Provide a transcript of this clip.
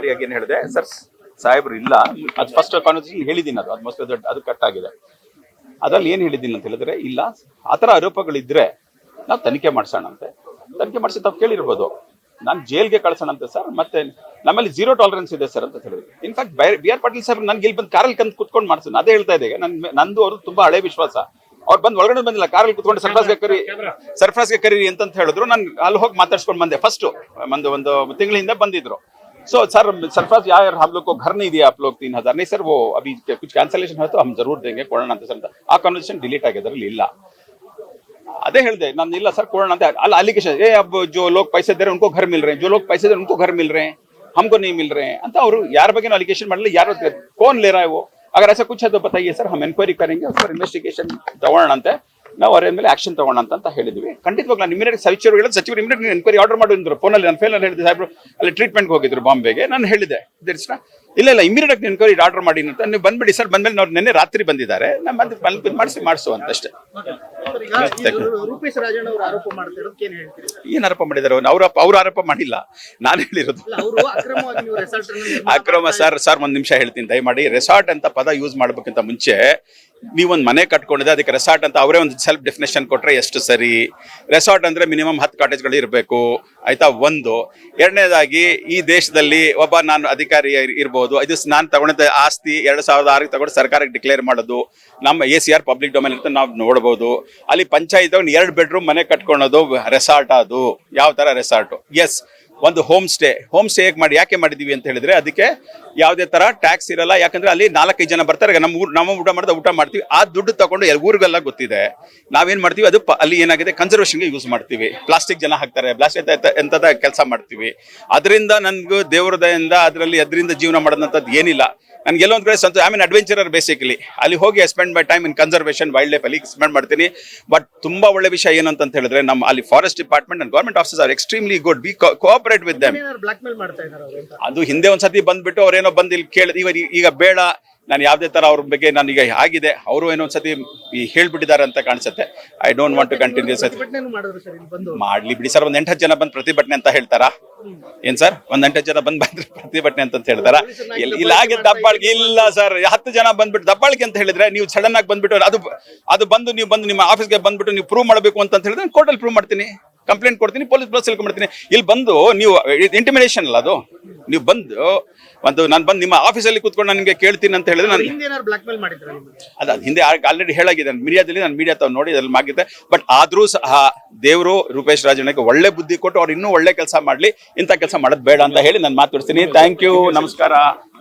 ಅಧಿಕಾರಿಯಾಗಿ ಏನು ಹೇಳಿದೆ, ಸರ್, ಸಾಹೇಬ್ರು ಇಲ್ಲ, ಅದು ಫಸ್ಟ್ ಕಾನ್ವರ್ಸೇಷನ್ ಹೇಳಿದ್ದೀನಿ ಅದು ಅದು ಅದು ಕಟ್ ಆಗಿದೆ. ಅದ್ರಲ್ಲಿ ಏನು ಹೇಳಿದ್ದೀನಿ ಅಂತ ಹೇಳಿದ್ರೆ, ಇಲ್ಲ, ಆ ಥರ ಆರೋಪಗಳಿದ್ರೆ ನಾವು ತನಿಖೆ ಮಾಡಿಸೋಣಂತೆ. ತನಿಖೆ ಮಾಡಿಸಿ ತಾವು ಕೇಳಿರ್ಬೋದು. ನಾನು ಜೈಲ್ಗೆ ಕಳ್ಸೋಣಂತೆ, ಸರ್, ಮತ್ತೆ ನಮ್ಮಲ್ಲಿ ಜೀರೋ ಟಾಲರೆನ್ಸ್ ಇದೆ, ಸರ್, ಅಂತ ಹೇಳಿದ್ರು. In fact B R Patil sir ನನ್ಗೆ ಇಲ್ಲಿ ಬಂದು ಕಾರಲ್ಲಿ ಕಂದು ಕುತ್ಕೊಂಡು ಮಾಡ್ಸೋಣ, ಅದೇ ಹೇಳ್ತಾ ಇದೆ ನಂದು ಅವರು ತುಂಬಾ ಹಳೆ ವಿಶ್ವಾಸ. ಅವ್ರು ಬಂದು ಒಳಗಡೆ ಬಂದಿಲ್ಲ, ಕಾರಲ್ಲಿ ಕುತ್ಕೊಂಡು ಸರ್ಫ್ರಾಸ್ಗೆ ಕರಿ ಸರ್ಫ್ರಾಸ್ಗೆ ಕರೀರಿ ಅಂತ ಹೇಳಿದ್ರು. ನಾನು ಅಲ್ಲಿ ಹೋಗಿ ಮಾತಾಡ್ಸ್ಕೊಂಡು ಬಂದೆ. ಫಸ್ಟ್ ಒಂದು ಒಂದು ತಿಂಗಳಿಂದ ಬಂದಿದ್ರು. सो सर सरफराज यार हम लोग को घर नहीं दिया आप लोग तीन हजार नहीं सर वो अभी कुछ कैंसलेशन है तो हम जरूर देंगे ಕೊಡೋಣ ಅಂತ ಸರ್ ಆ ಕಾನ್ವರ್ಸೇಷನ್ ಡಿಲೀಟ್ ಆಗಿದೆ ಅದ್ರಲ್ಲಿ ಇಲ್ಲ ಅದೇ ಹೇಳಿದೆ ನಾನು ಇಲ್ಲ ಸರ್ ಕೊಡೋಣ ಅಂತ ಅಲ್ಲ ಅಲಿಗೇಶನ್ ಏ अब जो लोग पैसे दे रहे हैं उनको घर मिल रहे हैं जो लोग पैसे दे रहे हैं उनको घर मिल रहे हैं हमको नहीं मिल रहे हैं ಅಂತ ಅವರು ಯಾರ ಬಗ್ಗೆ ಅಲಿಗೇಶನ್ ಮಾಡಲಿಲ್ಲ ಯಾರು कौन ले रहा है वो अगर ऐसा कुछ है तो बताइए सर हम एंक्वायरी करेंगे उस पर इन्वेस्टिगेशन ತಗೊಳ್ಳೋಣಂತೆ ನಾವು ಅವ್ರ ಮೇಲೆ ಆಕ್ಷನ್ ತಗೋಣ ಅಂತ ಹೇಳಿದ್ವಿ. ಖಂಡಿತವಾಗಿ ನಾನು ಇಮಿಡಿಯೇಟ್ ಸಚಿವರು ಹೇಳಿದ್ರು. ಸಚಿವರು ಇಮಿಡಿಯೇಟ್ ಎನ್ಕ್ವೈರಿ ಆರ್ಡರ್ ಮಾಡಿದ್ರು ಫೋನಲ್ಲಿ ಫೇಲ್ ಹೇಳಿದೆ ಸಾಹೇಬ್ರು, ಅಲ್ಲಿ ಟ್ರೀಟ್ಮೆಂಟ್ಗೆ ಹೋಗಿದ್ರು ಬಾಂಬೆಗೆ. ನಾನು ಹೇಳಿದೆ ಇದಿರ್ಸ್ನ ಇಲ್ಲ ಇಲ್ಲ ಇಮಿಡಿಯೇಟ್ ಎನ್ಕ್ವೈರಿ ಆರ್ಡರ್ ಮಾಡಿ ಅಂತ. ನೀವು ಬಂದ್ಬಿಡಿ ಸರ್ ಬಂದ್ಮೇಲೆ ನಾವು ನಿನ್ನೆ ರಾತ್ರಿ ಬಂದಿದ್ದಾರೆ. ನಮ್ಮ ಬಂದು ಬಂದು ಮಾಡಿಸಿ ಮಾಡಿಸು ಅಂತ ಅಷ್ಟೇ ಅವರು ಏನ್ ಆರೋಪ ಮಾಡಿದಾರೆ? ಅವ್ರ ಅವ್ರ ಆರೋಪ ಮಾಡಿಲ್ಲ. ನಾನು ಹೇಳಿರೋದು. ಅವರು ಅಕ್ರಮ ಸರ್ ಸರ್ ಒಂದ್ ನಿಮಿಷ ಹೇಳ್ತೀನಿ ದಯಮಾಡಿ. ರೆಸಾರ್ಟ್ ಅಂತ ಪದ ಯೂಸ್ ಮಾಡ್ಬೇಕಂತ ಮುಂಚೆ ನೀವೊಂದು ಮನೆ ಕಟ್ಕೊಂಡಿದೆ ಅದಕ್ಕೆ ರೆಸಾರ್ಟ್ ಅಂತ ಅವರೇ ಒಂದು ಸೆಲ್ಫ್ ಡೆಫಿನೇಷನ್ ಕೊಟ್ಟರೆ ಎಷ್ಟು ಸರಿ? ರೆಸಾರ್ಟ್ ಅಂದ್ರೆ ಮಿನಿಮಮ್ ಹತ್ತು ಕಾಟೇಜ್ಗಳು ಇರಬೇಕು. ಆಯಿತಾ? ಒಂದು. ಎರಡನೇದಾಗಿ ಈ ದೇಶದಲ್ಲಿ ಒಬ್ಬ ನಾನು ಅಧಿಕಾರಿ ಇರ್- ಇರ್ಬೋದು ಇದು ನಾನು ತಗೊಂಡಿದ್ದ ಆಸ್ತಿ ಎರಡು ಸಾವಿರದ ಆರಿಗೆ ತಗೊಂಡು ಸರ್ಕಾರಕ್ಕೆ ಡಿಕ್ಲೇರ್ ಮಾಡೋದು. ನಮ್ಮ A C R public domain ಅಂತ ನಾವು ನೋಡ್ಬೋದು. ಅಲ್ಲಿ ಪಂಚಾಯತ್ ಎರಡು ಬೆಡ್ರೂಮ್ ಮನೆ ಕಟ್ಕೊಳೋದು ರೆಸಾರ್ಟ್ ಅದು. ಯಾವ ತರ ರೆಸಾರ್ಟ್ ಎಸ್ ಒಂದು ಹೋಮ್ ಸ್ಟೇ ಹೋಮ್ ಸ್ಟೇ ಹೇಗೆ ಮಾಡಿ, ಯಾಕೆ ಮಾಡಿದೀವಿ ಅಂತ ಹೇಳಿದ್ರೆ ಅದಕ್ಕೆ ಯಾವುದೇ ತರ ಟ್ಯಾಕ್ಸ್ ಇರಲ್ಲ. ಯಾಕಂದ್ರೆ ಅಲ್ಲಿ ನಾಲ್ಕೈದು ಜನ ಬರ್ತಾರೆ. ನಮ್ಮ ಊರ್, ನಮ್ಮ ಊಟ ಮಾಡಿದ ಊಟ ಮಾಡ್ತೀವಿ. ಆ ದುಡ್ಡು ತಗೊಂಡು ಎಲ್ಲ ಊರಿಗೆಲ್ಲ ಗೊತ್ತಿದೆ. ನಾವೇನ್ ಮಾಡ್ತೀವಿ? ಅದು ಅಲ್ಲಿ ಏನಾಗಿದೆ? ಕನ್ಸರ್ವೇಷನ್ಗೆ ಯೂಸ್ ಮಾಡ್ತೀವಿ. ಪ್ಲಾಸ್ಟಿಕ್ ಜನ ಹಾಕ್ತಾರೆ. ಪ್ಲಾಸ್ಟಿಕ್ ಎಂಥದ ಕೆಲಸ ಮಾಡ್ತೀವಿ. ಅದರಿಂದ ನನ್ಗೂ ದೇವ್ರದಯಿಂದ ಅದರಲ್ಲಿ ಅದರಿಂದ ಜೀವನ ಮಾಡೋದಂಥದ್ದು ಏನಿಲ್ಲ. ನನ್ಗೆ ಎಲ್ಲೊಂದು ಕಡೆ ಸಂತೋಷ. ಐ ಮೀನ್ ಅಡ್ವೆಂಚರರ್ ಬೇಸಿಕಲಿ ಅಲ್ಲಿ ಹೋಗಿ spend my time in conservation wildlife ಅಲ್ಲಿ ಸ್ಪೆಂಡ್ ಮಾಡ್ತೀನಿ. ಬಟ್ ತುಂಬಾ ಒಳ್ಳೆ ವಿಷಯ ಏನಂತ ಹೇಳಿದ್ರೆ ನಮ್ಮ ಅಲ್ಲಿ forest department and government officer are extremely good be cooperate with them ಅದು ಹಿಂದೆ ಒಂದ್ಸತಿ ಬಂದ್ಬಿಟ್ಟು ಅವ್ರೇನೋ ಬಂದು ಇಲ್ಲಿ ಇವ ಈಗ ಬೇಡ ನಾನು ಯಾವುದೇ ತರ ಅವ್ರ ಬಗ್ಗೆ ನನಗೆ ಆಗಿದೆ ಅವರು ಏನೋ ಒಂದ್ಸತಿ ಈ ಹೇಳ್ಬಿಟ್ಟಿದ್ದಾರೆ ಅಂತ ಕಾಣಿಸುತ್ತೆ. I don't want to continue sir ಮಾಡ್ಲಿ ಬಿಡಿ ಸರ್ ಒಂದ್ ಹತ್ತು ಜನ ಬಂದು ಪ್ರತಿಭಟನೆ ಅಂತ ಹೇಳ್ತಾರಾ? ಏನ್ ಸರ್ ಒಂದ್ ಎಂಟು ಜನ ಬಂದ್ ಬಂದ್ರೆ ಪ್ರತಿಭಟನೆ ಅಂತ ಹೇಳ್ತಾರ? ಇಲ್ಲ ದಬ್ಬಾಳ್ಗೆ ಇಲ್ಲ ಸರ್ ಹತ್ತು ಜನ ಬಂದ್ಬಿಟ್ಟು ದಬ್ಬಾಳ್ಗೆ ಅಂತ ಹೇಳಿದ್ರೆ ನೀವು ಸಡನ್ ಆಗಿ ಬಂದ್ಬಿಟ್ಟು ಅದು ಅದು ಬಂದು ನೀವು ಬಂದು ನಿಮ್ಮ ಆಫೀಸ್ಗೆ ಬಂದ್ಬಿಟ್ಟು ನೀವು ಪ್ರೂವ್ ಮಾಡಬೇಕು ಅಂತ ಹೇಳಿದ್ರೆ ಕೋರ್ಟಲ್ಲಿ ಪ್ರೂವ್ ಮಾಡ್ತೀನಿ. ಕಂಪ್ಲೇಂಟ್ ಕೊಡ್ತೀನಿ ಪೊಲೀಸ್ ಪ್ಲಸ್ ಮಾಡ್ತೀನಿ. ಇಲ್ಲಿ ಬಂದು ನೀವು ಇಂಟಿಮಿಡೇಷನ್ ಅಲ್ಲ ಅದು? ನೀವು ಬಂದು ಒಂದು ನಾನು ಬಂದು ನಿಮ್ಮ ಆಫೀಸಲ್ಲಿ ಕೂತ್ಕೊಂಡು ನನಗೆ ಕೇಳ್ತೀನಿ ಅಂತ ಹೇಳಿದ್ರೆ ನಾನು ಅದ ಹಿಂದೆ ಆಲ್ರೆಡಿ ಹೇಳಾಗಿದೆ. ಮೀಡಿಯಾದಲ್ಲಿ ನಾನು ಮೀಡಿಯಾ ತಾವು ನೋಡಿ ಅದ್ರಲ್ಲಿ ಮಾಗಿದೆ ಬಟ್ ಆದರೂ ಸಹ ದೇವರು ರೂಪೇಶ್ ರಾಜಣ್ಣಗೆ ಒಳ್ಳೆ ಬುದ್ಧಿ ಕೊಟ್ಟು ಅವ್ರು ಇನ್ನೂ ಒಳ್ಳೆ ಕೆಲಸ ಮಾಡ್ಲಿ ಇಂಥ ಕೆಲಸ ಮಾಡೋದು ಬೇಡ ಅಂತ ಹೇಳಿ ನಾನು ಮಾತಾಡ್ತೀನಿ. ಥ್ಯಾಂಕ್ ಯು ನಮಸ್ಕಾರ.